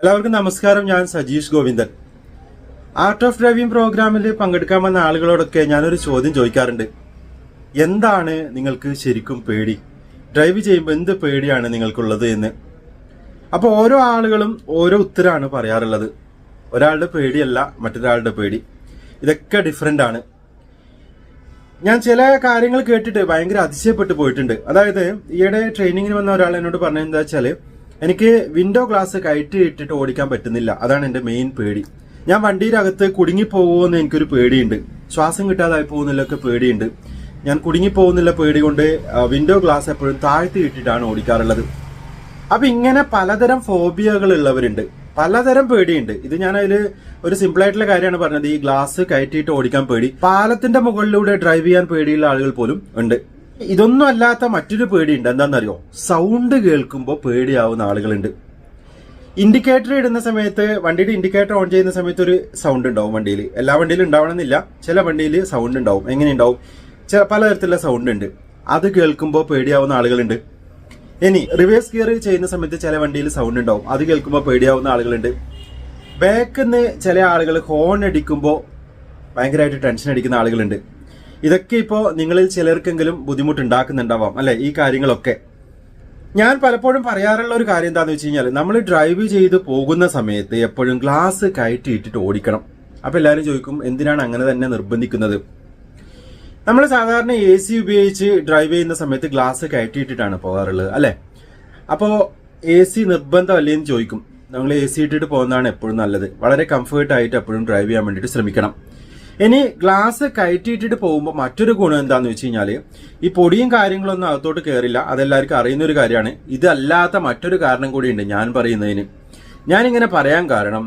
എല്ലാവർക്കും നമസ്കാരം. ഞാൻ Sajeesh Govindan. Art of driving പ്രോഗ്രാമിൽ പങ്കെടുക്കാൻ വന്ന ആളുകളോടൊക്കെ ഞാനൊരു ചോദ്യം ചോദിക്കാറുണ്ട്. എന്താണ് നിങ്ങൾക്ക് ശരിക്കും പേടി? ഡ്രൈവ് ചെയ്യുമ്പോൾ എന്ത് പേടിയാണ് നിങ്ങൾക്കുള്ളത് എന്ന്. അപ്പോൾ ഓരോ ആളുകളും ഓരോ ഉത്തരമാണ് പറയാറുള്ളത്. ഒരാളുടെ പേടിയല്ല മറ്റൊരാളുടെ പേടി. ഇതൊക്കെ ഡിഫറെന്റ് ആണ്. ഞാൻ ചില കാര്യങ്ങൾ കേട്ടിട്ട് ഭയങ്കര അതിശയപ്പെട്ടു പോയിട്ടുണ്ട്. അതായത് ഈയിടെ ട്രെയിനിങ്ങിന് വന്ന ഒരാൾ എന്നോട് പറഞ്ഞത് എന്താ വെച്ചാൽ എനിക്ക് വിൻഡോ ഗ്ലാസ് കയറ്റി ഇട്ടിട്ട് ഓടിക്കാൻ പറ്റുന്നില്ല. അതാണ് എന്റെ മെയിൻ പേടി. ഞാൻ വണ്ടിയിലകത്ത് കുടുങ്ങി പോകുമെന്ന് എനിക്കൊരു പേടിയുണ്ട്. ശ്വാസം കിട്ടാതായി പോകുന്നില്ലൊക്കെ പേടിയുണ്ട്. ഞാൻ കുടുങ്ങി പോകുന്നില്ല പേടി കൊണ്ട് വിൻഡോ ഗ്ലാസ് എപ്പോഴും താഴ്ത്തി ഇട്ടിട്ടാണ് ഓടിക്കാറുള്ളത്. അപ്പൊ ഇങ്ങനെ പലതരം ഫോബിയകൾ ഉള്ളവരുണ്ട്. പലതരം പേടിയുണ്ട്. ഇത് ഞാൻ അതിൽ ഒരു സിമ്പിൾ ആയിട്ടുള്ള കാര്യമാണ് പറഞ്ഞത്. ഈ ഗ്ലാസ് കയറ്റിയിട്ട് ഓടിക്കാൻ പേടി. പാലത്തിന്റെ മുകളിലൂടെ ഡ്രൈവ് ചെയ്യാൻ പേടിയുള്ള ആളുകൾ പോലും ഉണ്ട്. ഇതൊന്നും അല്ലാത്ത മറ്റൊരു പേടിയുണ്ട്. എന്താണെന്നറിയോ? സൗണ്ട് കേൾക്കുമ്പോൾ പേടിയാവുന്ന ആളുകളുണ്ട്. ഇൻഡിക്കേറ്റർ ഇടുന്ന സമയത്ത് വണ്ടിയുടെ ഇൻഡിക്കേറ്റർ ഓൺ ചെയ്യുന്ന സമയത്ത് ഒരു സൗണ്ട് ഉണ്ടാവും വണ്ടിയിൽ. എല്ലാ വണ്ടിയിലും ഉണ്ടാവണമെന്നില്ല. ചില വണ്ടിയിൽ സൗണ്ട് ഉണ്ടാവും. എങ്ങനെ ഉണ്ടാവും? ചില പലതരത്തിലുള്ള സൗണ്ട് ഉണ്ട്. അത് കേൾക്കുമ്പോൾ പേടിയാവുന്ന ആളുകളുണ്ട്. ഇനി റിവേഴ്സ് ഗിയർ ചെയ്യുന്ന സമയത്ത് ചില വണ്ടിയിൽ സൗണ്ട് ഉണ്ടാവും. അത് കേൾക്കുമ്പോൾ പേടിയാവുന്ന ആളുകളുണ്ട്. ബാക്കിൽ നിന്ന് ചില ആളുകൾ ഹോൺ അടിക്കുമ്പോൾ ഭയങ്കരമായിട്ട് ടെൻഷൻ അടിക്കുന്ന ആളുകളുണ്ട്. ഇതൊക്കെ ഇപ്പോൾ നിങ്ങളിൽ ചിലർക്കെങ്കിലും ബുദ്ധിമുട്ടുണ്ടാക്കുന്നുണ്ടാവാം അല്ലെ? ഈ കാര്യങ്ങളൊക്കെ. ഞാൻ പലപ്പോഴും പറയാറുള്ള ഒരു കാര്യം എന്താണെന്ന് വെച്ച് കഴിഞ്ഞാൽ നമ്മൾ ഡ്രൈവ് ചെയ്ത് പോകുന്ന സമയത്ത് എപ്പോഴും ഗ്ലാസ് കയറ്റി ഇട്ടിട്ട് ഓടിക്കണം. അപ്പൊ എല്ലാവരും ചോദിക്കും എന്തിനാണ് അങ്ങനെ തന്നെ നിർബന്ധിക്കുന്നത്? നമ്മൾ സാധാരണ എ സി ഉപയോഗിച്ച് ഡ്രൈവ് ചെയ്യുന്ന സമയത്ത് ഗ്ലാസ് കയറ്റിയിട്ടിട്ടാണ് പോകാറുള്ളത് അല്ലെ? അപ്പോൾ എ സി നിർബന്ധമല്ലേന്ന് ചോദിക്കും. നമ്മൾ എ സി ഇട്ടിട്ട് പോകുന്നതാണ് എപ്പോഴും നല്ലത്. വളരെ കംഫർട്ടായിട്ട് എപ്പോഴും ഡ്രൈവ് ചെയ്യാൻ വേണ്ടിയിട്ട് ശ്രമിക്കണം. ഇനി ഗ്ലാസ് കയറ്റിയിട്ടിട്ട് പോകുമ്പോൾ മറ്റൊരു ഗുണം എന്താണെന്ന് വെച്ച് കഴിഞ്ഞാൽ ഈ പൊടിയും കാര്യങ്ങളൊന്നും അകത്തോട്ട് കയറില്ല അതെല്ലാവർക്കും അറിയുന്ന ഒരു കാര്യമാണ്. ഇതല്ലാത്ത മറ്റൊരു കാരണം കൂടിയുണ്ട് ഞാൻ പറയുന്നതിന്. ഞാനിങ്ങനെ പറയാൻ കാരണം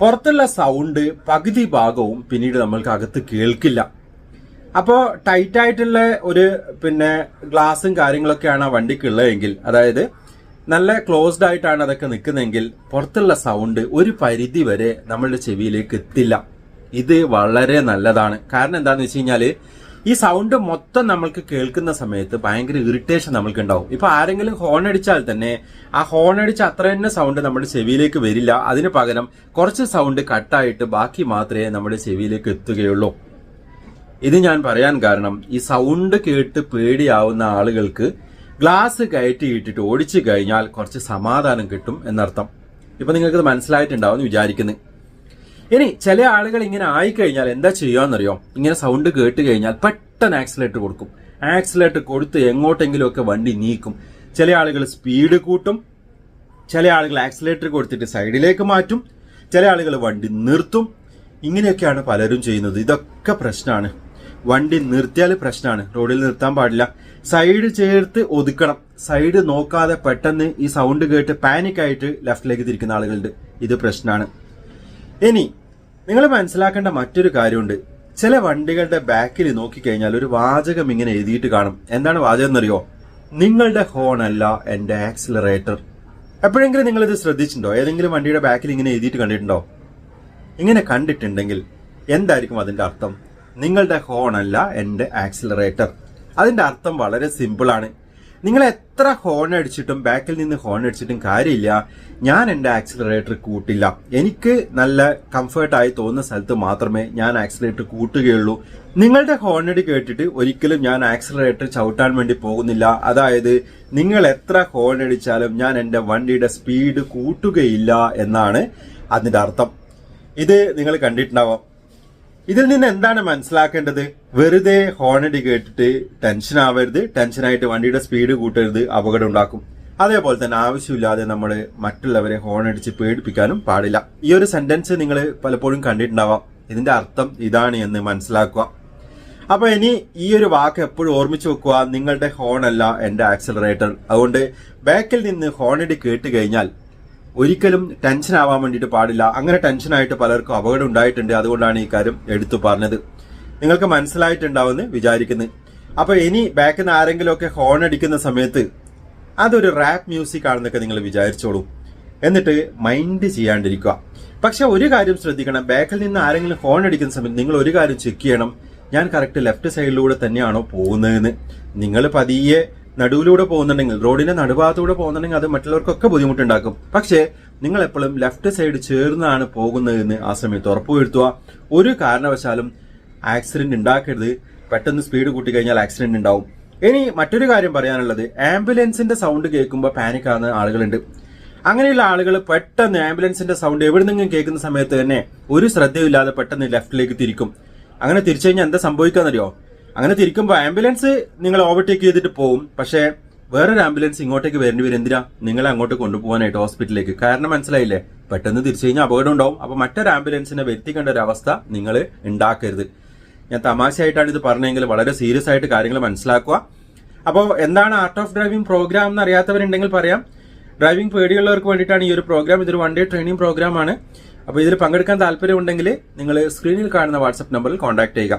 പുറത്തുള്ള സൗണ്ട് പകുതി ഭാഗവും പിന്നീട് നമ്മൾക്ക് അകത്ത് കേൾക്കില്ല. അപ്പോൾ ടൈറ്റ് ആയിട്ടുള്ള ഒരു പിന്നെ ഗ്ലാസും കാര്യങ്ങളൊക്കെയാണ് ആ വണ്ടിക്ക് ഉള്ളതെങ്കിൽ അതായത് നല്ല ക്ലോസ്ഡ് ആയിട്ടാണ് അതൊക്കെ നിൽക്കുന്നതെങ്കിൽ പുറത്തുള്ള സൗണ്ട് ഒരു പരിധി വരെ നമ്മളുടെ ചെവിയിലേക്ക് എത്തില്ല. ഇത് വളരെ നല്ലതാണ്. കാരണം എന്താണെന്ന് വെച്ച് കഴിഞ്ഞാൽ ഈ സൗണ്ട് മൊത്തം നമ്മൾക്ക് കേൾക്കുന്ന സമയത്ത് ഭയങ്കര ഇറിറ്റേഷൻ നമ്മൾക്ക് ഉണ്ടാവും ഇപ്പൊ ആരെങ്കിലും ഹോൺ അടിച്ചാൽ തന്നെ ആ ഹോൺ അടിച്ച അത്ര തന്നെ സൗണ്ട് നമ്മുടെ ചെവിയിലേക്ക് വരില്ല. അതിന് പകരം കുറച്ച് സൗണ്ട് കട്ടായിട്ട് ബാക്കി മാത്രമേ നമ്മുടെ ചെവിയിലേക്ക് എത്തുകയുള്ളൂ. ഇത് ഞാൻ പറയാൻ കാരണം ഈ സൗണ്ട് കേട്ട് പേടിയാവുന്ന ആളുകൾക്ക് ഗ്ലാസ് കയറ്റിയിട്ടിട്ട് ഓടിച്ചു കഴിഞ്ഞാൽ കുറച്ച് സമാധാനം കിട്ടും എന്നർത്ഥം. ഇപ്പൊ നിങ്ങൾക്ക് മനസ്സിലായിട്ടുണ്ടാവും വിചാരിക്കുന്നു. ഇനി ചില ആളുകൾ ഇങ്ങനെ ആയിക്കഴിഞ്ഞാൽ എന്താ ചെയ്യാന്നറിയോ ഇങ്ങനെ സൗണ്ട് കേട്ട് കഴിഞ്ഞാൽ പെട്ടെന്ന് ആക്സിലേറ്റർ കൊടുക്കും. ആക്സിലേറ്റർ കൊടുത്ത് എങ്ങോട്ടെങ്കിലുമൊക്കെ വണ്ടി നീക്കും. ചില ആളുകൾ സ്പീഡ് കൂട്ടും. ചില ആളുകൾ ആക്സിലേറ്റർ കൊടുത്തിട്ട് സൈഡിലേക്ക് മാറ്റും. ചില ആളുകൾ വണ്ടി നിർത്തും. ഇങ്ങനെയൊക്കെയാണ് പലരും ചെയ്യുന്നത്. ഇതൊക്കെ പ്രശ്നമാണ് വണ്ടി നിർത്തിയാൽ പ്രശ്നമാണ് റോഡിൽ നിർത്താൻ പാടില്ല. സൈഡ് ചേർത്ത് ഒതുക്കണം. സൈഡ് നോക്കാതെ പെട്ടെന്ന് ഈ സൗണ്ട് കേട്ട് പാനിക്കായിട്ട് ലെഫ്റ്റിലേക്ക് തിരിക്കുന്ന ആളുകളുണ്ട്. ഇത് പ്രശ്നമാണ് ഇനി നിങ്ങൾ മനസ്സിലാക്കേണ്ട മറ്റൊരു കാര്യമുണ്ട്. ചില വണ്ടികളുടെ ബാക്കിൽ നോക്കിക്കഴിഞ്ഞാൽ ഒരു വാചകം ഇങ്ങനെ എഴുതിയിട്ട് കാണും. എന്താണ് വാചകം എന്നറിയോ? നിങ്ങളുടെ ഹോൺ അല്ല എന്റെ ആക്സിലറേറ്റർ എപ്പോഴെങ്കിലും നിങ്ങൾ ഇത് ശ്രദ്ധിച്ചിട്ടുണ്ടോ? ഏതെങ്കിലും വണ്ടിയുടെ ബാക്കിൽ ഇങ്ങനെ എഴുതിയിട്ട് കണ്ടിട്ടുണ്ടോ? ഇങ്ങനെ കണ്ടിട്ടുണ്ടെങ്കിൽ എന്തായിരിക്കും അതിന്റെ അർത്ഥം? നിങ്ങളുടെ ഹോൺ അല്ല എന്റെ ആക്സിലറേറ്റർ അതിന്റെ അർത്ഥം വളരെ സിമ്പിൾ ആണ്. നിങ്ങൾ എത്ര ഹോൺ അടിച്ചിട്ടും ബാക്കിൽ നിന്ന് ഹോൺ അടിച്ചിട്ടും കാര്യമില്ല. ഞാൻ എന്റെ ആക്സിലറേറ്റർ കൂട്ടില്ല. എനിക്ക് നല്ല കംഫർട്ടായി തോന്നുന്ന സ്ഥലത്ത് മാത്രമേ ഞാൻ ആക്സിലറേറ്റർ കൂട്ടുകയുള്ളൂ. നിങ്ങളുടെ ഹോണടി കേട്ടിട്ട് ഒരിക്കലും ഞാൻ ആക്സിലറേറ്റർ ചവിട്ടാൻ വേണ്ടി പോകുന്നില്ല. അതായത് നിങ്ങൾ എത്ര ഹോൺ അടിച്ചാലും ഞാൻ എന്റെ വണ്ടിയുടെ സ്പീഡ് കൂട്ടുകയില്ല എന്നാണ് അതിന്റെ അർത്ഥം. ഇത് നിങ്ങൾ കണ്ടിട്ടുണ്ടാവാം. ഇതിൽ നിന്ന് എന്താണ് മനസ്സിലാക്കേണ്ടത്? വെറുതെ ഹോണടി കേട്ടിട്ട് ടെൻഷൻ ആവരുത്. ടെൻഷനായിട്ട് വണ്ടിയുടെ സ്പീഡ് കൂട്ടരുത്. അപകടം ഉണ്ടാക്കും. അതേപോലെ തന്നെ ആവശ്യമില്ലാതെ നമ്മൾ മറ്റുള്ളവരെ ഹോണടിച്ച് പേടിപ്പിക്കാനും പാടില്ല. ഈ ഒരു സെന്റൻസ് നിങ്ങൾ പലപ്പോഴും കണ്ടിട്ടുണ്ടാവാം. ഇതിന്റെ അർത്ഥം ഇതാണ് എന്ന് മനസ്സിലാക്കുക. അപ്പൊ ഇനി ഈ ഒരു വാക്ക് എപ്പോഴും ഓർമ്മിച്ചു വെക്കുക. നിങ്ങളുടെ ഹോൺ അല്ല എന്റെ ആക്സിലറേറ്റർ അതുകൊണ്ട് ബാക്കിൽ നിന്ന് ഹോണടി കേട്ട് കഴിഞ്ഞാൽ ഒരിക്കലും ടെൻഷൻ ആവാൻ വേണ്ടിയിട്ട് പാടില്ല. അങ്ങനെ ടെൻഷനായിട്ട് പലർക്കും അപകടം ഉണ്ടായിട്ടുണ്ട്. അതുകൊണ്ടാണ് ഈ കാര്യം എടുത്തു പറഞ്ഞത്. നിങ്ങൾക്ക് മനസ്സിലായിട്ടുണ്ടാവുമെന്ന് വിചാരിക്കുന്നു. അപ്പൊ ഇനി ബാക്കിൽ നിന്ന് ആരെങ്കിലുമൊക്കെ ഹോൺ അടിക്കുന്ന സമയത്ത് അതൊരു റാപ്പ് മ്യൂസിക് ആണെന്നൊക്കെ നിങ്ങൾ വിചാരിച്ചോളൂ. എന്നിട്ട് മൈൻഡ് ചെയ്യാണ്ടിരിക്കുക. പക്ഷെ ഒരു കാര്യം ശ്രദ്ധിക്കണം. ബാക്കിൽ നിന്ന് ആരെങ്കിലും ഹോൺ അടിക്കുന്ന സമയത്ത് നിങ്ങൾ ഒരു കാര്യം ചെക്ക് ചെയ്യണം. ഞാൻ കറക്റ്റ് ലെഫ്റ്റ് സൈഡിലൂടെ തന്നെയാണോ പോകുന്നതെന്ന്. നിങ്ങൾ പതിയെ നടുവിലൂടെ പോകുന്നുണ്ടെങ്കിൽ റോഡിന്റെ നടുഭാഗത്തൂടെ പോകുന്നുണ്ടെങ്കിൽ അത് മറ്റുള്ളവർക്കൊക്കെ ബുദ്ധിമുട്ടുണ്ടാക്കും. പക്ഷേ നിങ്ങൾ എപ്പോഴും ലെഫ്റ്റ് സൈഡ് ചേർന്നാണ് പോകുന്നതെന്ന് ആ സമയത്ത് ഉറപ്പുവരുത്തുക ഒരു കാരണവശാലും ആക്സിഡന്റ് ഉണ്ടാക്കരുത്. പെട്ടെന്ന് സ്പീഡ് കൂട്ടി കഴിഞ്ഞാൽ ആക്സിഡന്റ് ഉണ്ടാവും. ഇനി മറ്റൊരു കാര്യം പറയാനുള്ളത് ആംബുലൻസിന്റെ സൗണ്ട് കേൾക്കുമ്പോൾ പാനിക് ആകുന്ന ആളുകളുണ്ട്. അങ്ങനെയുള്ള ആളുകൾ പെട്ടെന്ന് ആംബുലൻസിന്റെ സൗണ്ട് എവിടുന്നെങ്കിലും കേൾക്കുന്ന സമയത്ത് തന്നെ ഒരു ശ്രദ്ധയില്ലാതെ പെട്ടെന്ന് ലെഫ്റ്റിലേക്ക് തിരിക്കും. അങ്ങനെ തിരിച്ചു കഴിഞ്ഞാൽ എന്താ സംഭവിക്കാന്നറിയോ? അങ്ങനെ തിരിക്കുമ്പോൾ ആംബുലൻസ് നിങ്ങൾ ഓവർടേക്ക് ചെയ്തിട്ട് പോകും പക്ഷേ വേറൊരു ആംബുലൻസ് ഇങ്ങോട്ടേക്ക് വരേണ്ടി വരും എന്തിനാ നിങ്ങളെ അങ്ങോട്ട് കൊണ്ടുപോകാനായിട്ട് ഹോസ്പിറ്റലിലേക്ക് കാരണം മനസ്സിലായില്ലേ? പെട്ടെന്ന് തിരിച്ചു കഴിഞ്ഞാൽ അപകടം ഉണ്ടാവും. അപ്പോൾ മറ്റൊരു ആംബുലൻസിനെ വരുത്തിക്കേണ്ട ഒരു അവസ്ഥ നിങ്ങൾ ഉണ്ടാക്കരുത്. ഞാൻ തമാശയായിട്ടാണ് ഇത് പറഞ്ഞെങ്കിൽ വളരെ സീരിയസ് ആയിട്ട് കാര്യങ്ങൾ മനസ്സിലാക്കുക. അപ്പോൾ എന്താണ് ആർട്ട് ഓഫ് ഡ്രൈവിംഗ് പ്രോഗ്രാം എന്ന് അറിയാത്തവരുണ്ടെങ്കിൽ പറയാം. ഡ്രൈവിംഗ് പേടിയുള്ളവർക്ക് വേണ്ടിയിട്ടാണ് ഈ ഒരു പ്രോഗ്രാം ഇതൊരു വൺ ഡേ ട്രെയിനിങ് പ്രോഗ്രാം ആണ്. അപ്പോൾ ഇതിൽ പങ്കെടുക്കാൻ താല്പര്യമുണ്ടെങ്കിൽ നിങ്ങൾ സ്ക്രീനിൽ കാണുന്ന വാട്സപ്പ് നമ്പറിൽ കോൺടാക്ട് ചെയ്യുക.